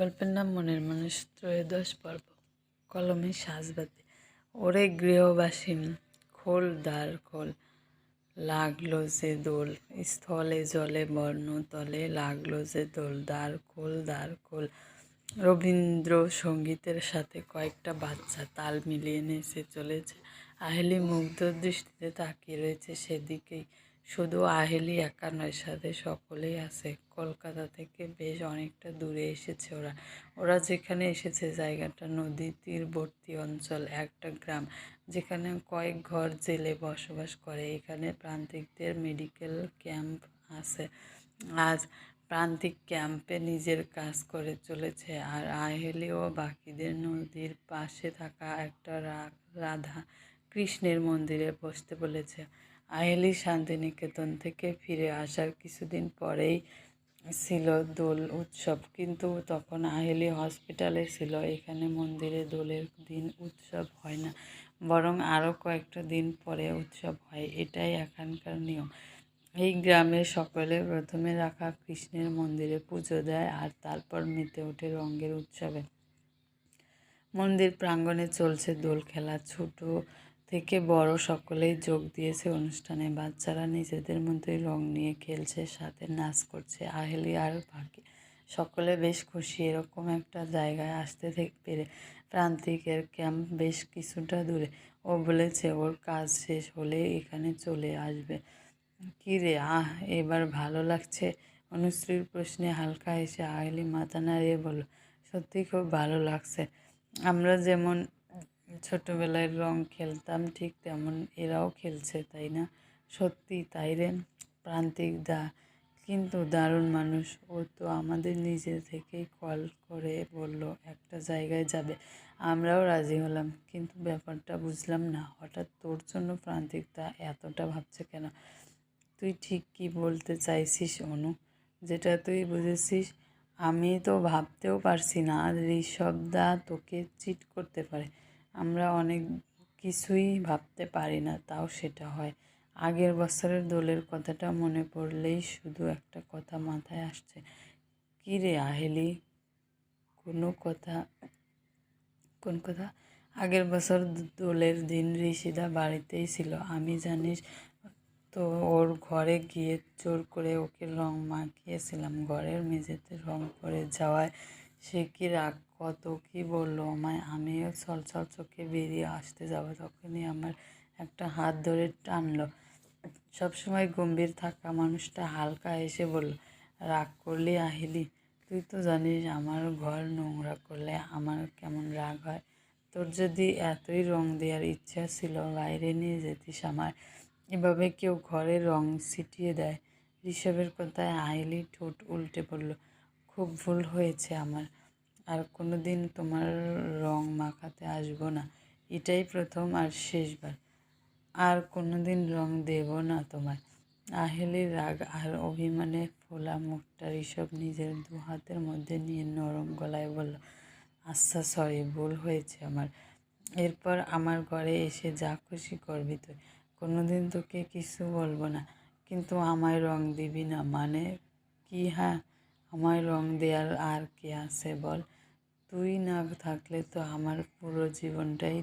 গল্পের নাম মনের মানুষ, ত্রয়োদশ পর্ব। কলমে সাজবাতি ওরে গৃহবাসিনী খোল দ্বার খোল। লাগল যে দোল, স্থলে জলে বর্ণ তলে লাগল যে দোল, দ্বার খোল দ্বার খোল। রবীন্দ্র সঙ্গীতের সাথে কয়েকটা বাচ্চা তাল মিলিয়ে নেচে চলেছে। আহেলি মুগ্ধ দৃষ্টিতে তাকিয়ে রয়েছে সেদিকেই। শুধু আহেলি একা নয়, সাথে সকলেই আছে। কলকাতা থেকে বেশ অনেকটা দূরে এসেছে ওরা। ওরা যেখানে এসেছে, জায়গাটা নদী তীরবর্তী অঞ্চল, একটা গ্রাম, যেখানে কয়েক ঘর জেলে বসবাস করে। এখানে প্রান্তিকদের মেডিকেল ক্যাম্প আছে। আজ প্রান্তিক ক্যাম্পে নিজের কাজ করে চলেছে। আর আহেলি ও বাকিদের নদীর পাশে থাকা একটা রাধা কৃষ্ণের মন্দিরে বসতে বলেছে। আহেলি শান্তিনিকেতন থেকে ফিরে আসার কিছুদিন পরেই ছিল দোল উৎসব। কিন্তু তখন আহেলি হসপিটালে ছিল, এখানে মন্দিরে দোলের দিন উৎসব হয় না, বরং আরও কয়েকটা দিন পরে উৎসব হয়, এটাই এখানকার নিয়ম। এই গ্রামে সকলে প্রথমে রাখা কৃষ্ণের মন্দিরে পুজো দেয় আর তারপর মেতে ওঠে রঙের উৎসবে। মন্দির প্রাঙ্গণে চলছে দোল খেলা, ছোট থেকে বড় সকলেই যোগ দিয়েছে অনুষ্ঠানে। বাচ্চারা নিজেদের মধ্যেই রং নিয়ে খেলছে, সাথে নাচ করছে। আহেলি আর বাকি সকলে বেশ খুশি। এরকম একটা জায়গায় আসতে পেরে প্রান্তিকের ক্যাম্প বেশ কিছুটা দূরে। ও বলেছে, ওর কাজ শেষ হলে এখানে চলে আসবে। কী রে? আহ, এবার ভালো লাগছে? অনুশ্রীর প্রশ্নে হালকা এসে আহেলি মাথা নাড়িয়ে বলল সত্যি খুব ভালো লাগছে। আমরা যেমন ছোটবেলায় রং খেলতাম, ঠিক তেমন এরাও খেলছে, তাই না? সত্যি তাই রে, প্রান্তিক দা। কিন্তু দারুণ মানুষ, ও তো আমাদের নিজে থেকেই কল করে বলল, একটা জায়গায় যাবে। আমরাও রাজি হলাম, কিন্তু ব্যাপারটা বুঝলাম না, হঠাৎ তোর জন্য প্রান্তিক দা এতটা ভাবছে কেন? তুই ঠিক কি বলতে চাইছিস, অনু? যেটা তুই বুঝেছিস, আমি তো ভাবতেও পারছি না ঋষভ দা তোকে চিট করতে পারে। আমরা অনেক কিছুই ভাবতে পারি না, তাও সেটা হয়। আগের বছরের দোলের কথাটা মনে পড়লেই শুধু একটা কথা মাথায় আসছে। কী রে আহেলি? কোনো কথা, কোন কথা? আগের বছর দোলের দিন ঋষিদা বাড়িতেই ছিল। আমি জানিস তো, ওর ঘরে গিয়ে জোর করে ওকে রং মাখিয়েছিলাম। ঘরের মেঝেতে রং করে যাওয়ায় সে কি রাগ কত কি বলল আমায়? আমিও ছলছল চোখে বেরিয়ে আসতে যাব তখনই আমার একটা হাত ধরে টানলো। সবসময় গম্ভীর থাকা মানুষটা হালকা এসে বলল, রাগ করলি আহিলি? তুই তো জানিস আমার ঘর নোংরা করলে আমার কেমন রাগ হয়। তোর যদি এতই রং দেওয়ার ইচ্ছা ছিল, বাইরে নিয়ে যেতিস আমার এভাবে কেউ ঘরে রং ছিটিয়ে দেয়? ঋষভের কথায় আহিলি ঠোঁট উল্টে পড়ল খুব ভুল হয়েছে আমার। আর কোনো দিন তোমার রং মাখাতে আসব না। এটাই প্রথম আর শেষবার। আর কোনো দিন রং দেব না তোমার আহেলির রাগ আর অভিমানে ফোলা মুখটা ঋষভ নিজের দু হাতের মধ্যে নিয়ে নরম গলায় বলল আচ্ছা সরি ভুল হয়েছে আমার। এরপর আমার ঘরে এসে যা খুশি করবি তুই। কোনো দিন তোকে কিছু বলব না। কিন্তু আমায় রং দিবি না মানে কি হ্যাঁ? আমায় রং দেওয়ার আর কে আছে বল? তুই না থাকলে তো আমার পুরো জীবনটাই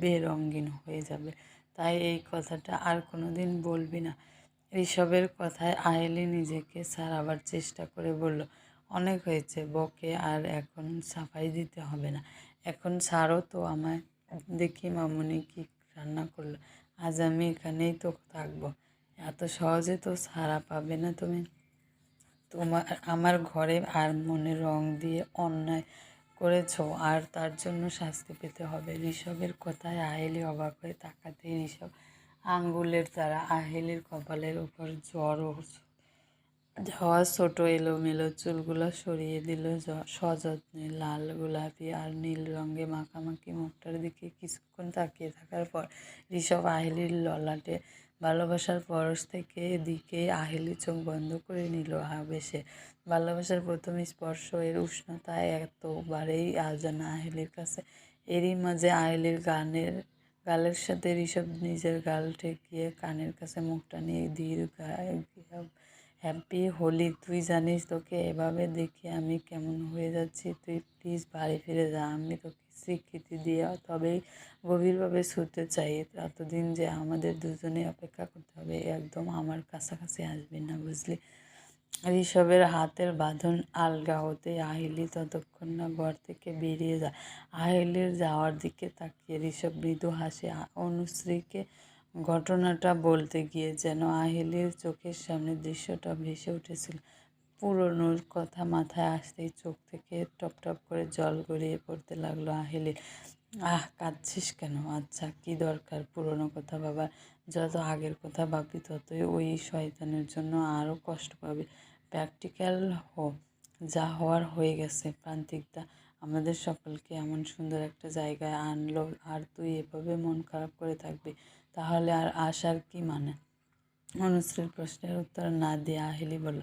বেরঙ্গিন হয়ে যাবে। তাই এই কথাটা আর কোনো দিন বলবি না। ঋষভের কথায় আয়েলি নিজেকে সারাবার চেষ্টা করে বলল, অনেক হয়েছে, বকে আর এখন সাফাই দিতে হবে না। এখন ছাড়ো তো আমায়। দেখি মামুনি কি রান্না করল। আজ আমি এখানেই তো থাকব। এত সহজে তো সারা পাবে না তুমি। তোমার, আমার ঘরে আর মনে রং দিয়ে অন্যায় করেছ আর তার জন্য শাস্তি পেতে হবে। ঋষভের কথায় আহেলি অবাক হয়ে তাকাতে ঋষভ আঙ্গুলের দ্বারা আহেলির কপালের উপর জ্বর ও যাওয়া ছোট এলোমেলো চুলগুলো সরিয়ে দিল সযত্নে। লাল গোলাপি আর নীল রঙে মাখামাখি মুখটার দিকে কিছুক্ষণ তাকিয়ে থাকার পর ঋষভ আহেলির ললাটে ভালোবাসার পরশ থেকে দিকে আহেলি চোখ বন্ধ করে নিল আবেশে। ভালোবাসার প্রথম স্পর্শ এর উষ্ণতা এতবারেই আজানা আহেলির কাছে। এরই মাঝে আহেলির গানের, গালের সাথে ঋষভ নিজের গাল ঠেকিয়ে কানের কাছে মুখটা নিয়ে দীর্ঘ হ্যাপি হোলি, তুই জানিস তোকে এভাবে দেখে আমি কেমন হয়ে যাচ্ছি। তুই প্লিজ বাড়ি ফিরে যা, আমি তোকে স্বীকৃতি দিয়ে তবেই গভীরভাবে শুতে চাই। এতদিন যে আমাদের দুজনে অপেক্ষা করতে হবে একদম আমার কাছাকাছি আসবি না, বুঝলি? ঋষভের হাতের বাঁধন আলগা হতে আহিলি ততক্ষণ না ঘর থেকে বেরিয়ে যায় আহিলির যাওয়ার দিকে তাকিয়ে ঋষভ মৃদু হাসে অনুশ্রীকে ঘটনাটা বলতে গিয়ে যেন আহিলির চোখের সামনে দৃশ্যটা ভেসে উঠেছিল। পুরনোর কথা মাথায় আসতেই চোখ থেকে টপ টপ করে জল গড়িয়ে পড়তে লাগল আহিলির আহ, কাঁদছিস কেন? আচ্ছা কি দরকার? পুরনো কথা বাবার যত আগের কথা ভাববি ততই ওই শয়তানের জন্য আরও কষ্ট পাবে। প্র্যাকটিক্যাল হো, যা হওয়ার হয়ে গেছে। প্রান্তিকদা আমাদের সকলকে এমন সুন্দর একটা জায়গায় আনলো, আর তুই এভাবে মন খারাপ করে থাকবি। তাহলে আর আসার কি মানে? অনুশ্রীর প্রশ্নের উত্তর না দিয়ে আহিলি বলল,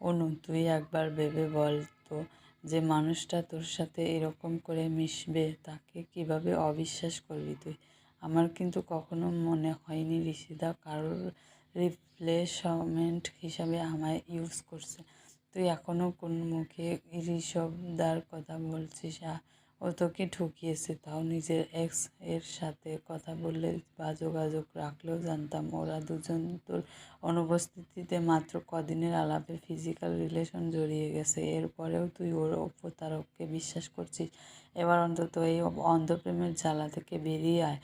অনু, তুই একবার ভেবে বল তো যে মানুষটা তোর সাথে এরকম করে মিশবে, তাকে কীভাবে অবিশ্বাস করবি তুই? আমার কিন্তু কখনো মনে হয়নি ঋষিদা কারোর রিপ্লেসমেন্ট হিসাবে আমায় ইউজ করছে। তুই এখনও কোন মুখে ঋষভদার কথা বলছিস ও তোকে ঠকিয়েছে, তাও নিজের এক্সের সাথে কথা বললে বা যোগাযোগ রাখলেও জানতাম ওরা দুজন তোর অনুপস্থিতিতে মাত্র কদিনের আলাপে ফিজিক্যাল রিলেশন জড়িয়ে গেছে। এরপরেও তুই ওর প্রতারককে বিশ্বাস করছিস? এবার অন্তত এই অন্ধপ্রেমের জ্বালা থেকে বেরিয়ে আয়।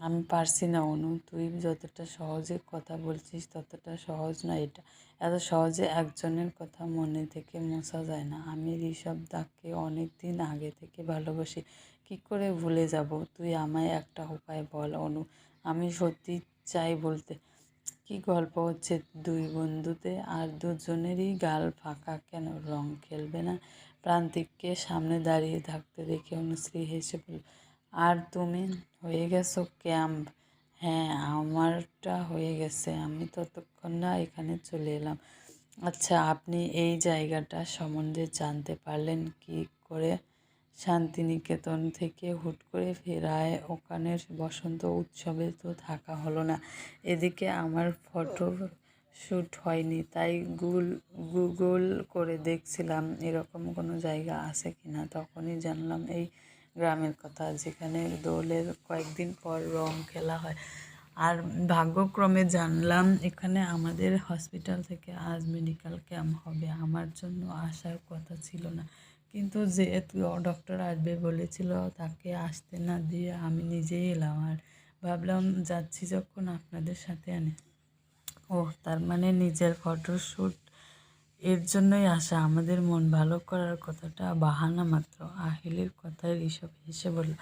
আমি পারছি না, অনু। তুই যতটা সহজে কথা বলছিস, ততটা সহজ না এটা। এত সহজে একজনের কথা মনে থেকে মোছা যায় না। আমি ঋষভ দাকে অনেক দিন আগে থেকে ভালোবাসি। কি করে ভুলে যাব? তুই আমায় একটা উপায় বল, অনু। আমি সত্যি চাই বলতে। কি গল্প হচ্ছে দুই বন্ধুতে? আর দুজনেরই গাল ফাঁকা কেন? রং খেলবে না? প্রান্তিককে সামনে দাঁড়িয়ে থাকতে দেখে অনুশ্রী হেসে বলল আর তুমি হয়ে গেছো ক্যাম্প। হ্যাঁ আমারটা হয়ে গেছে। আমি ততক্ষণ না এখানে চলে এলাম। আচ্ছা আপনি এই জায়গাটা সম্বন্ধে জানতে পারলেন কি করে? শান্তিনিকেতন থেকে হুট করে ফেরায় ওখানের বসন্ত উৎসবে তো থাকা হলো না। এদিকে আমার ফটো শ্যুট হয়নি, তাই গুল, গুগল করে দেখছিলাম এরকম কোনো জায়গা আছে কি না তখনই জানলাম, এই গ্রামের কথা, যেখানে দোলের কয়েকদিন পর রং খেলা হয়। আর ভাগ্যক্রমে জানলাম, এখানে আমাদের হসপিটাল থেকে আজ মেডিকেল ক্যাম্প হবে। আমার জন্য আসার কথা ছিল না। কিন্তু যেহেতু ডক্টর আসবে বলেছিল, তাকে আসতে না দিয়ে আমি নিজেই এলাম। আর ভাবলাম যাচ্ছি যখন আপনাদের সাথে আনে। ও তার মানে নিজের ফটোশ্যুট এর জন্যই আসা আমাদের মন ভালো করার কথাটা বাহানা মাত্র। আহিলের কথায় ঋষভ হেসে বলল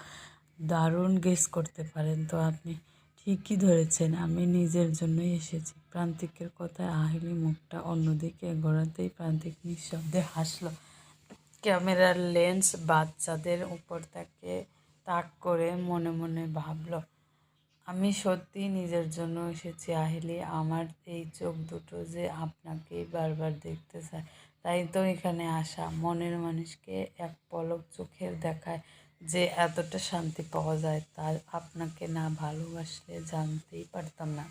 দারুণ গেস করতে পারেন। তো আপনি ঠিকই ধরেছেন, আমি নিজের জন্যই এসেছি। প্রান্তিকের কথায় আহিলি মুখটা অন্যদিকে গড়াতেই প্রান্তিক নিঃশব্দে হাসলো। ক্যামেরার লেন্স বাচ্চাদের উপর তাকে তাক করে মনে মনে ভাবলো আমি সত্যি নিজের জন্য এসেছি আহিলি। আমার এই চোখ দুটো যে আপনাকেই বারবার দেখতে চায়, তাই তো এখানে আসা। মনের মানুষকে এক পলক চোখের দেখায় যে এতটা শান্তি পাওয়া যায়, তার আপনাকে না ভালোবাসলে জানতেই পারতাম না।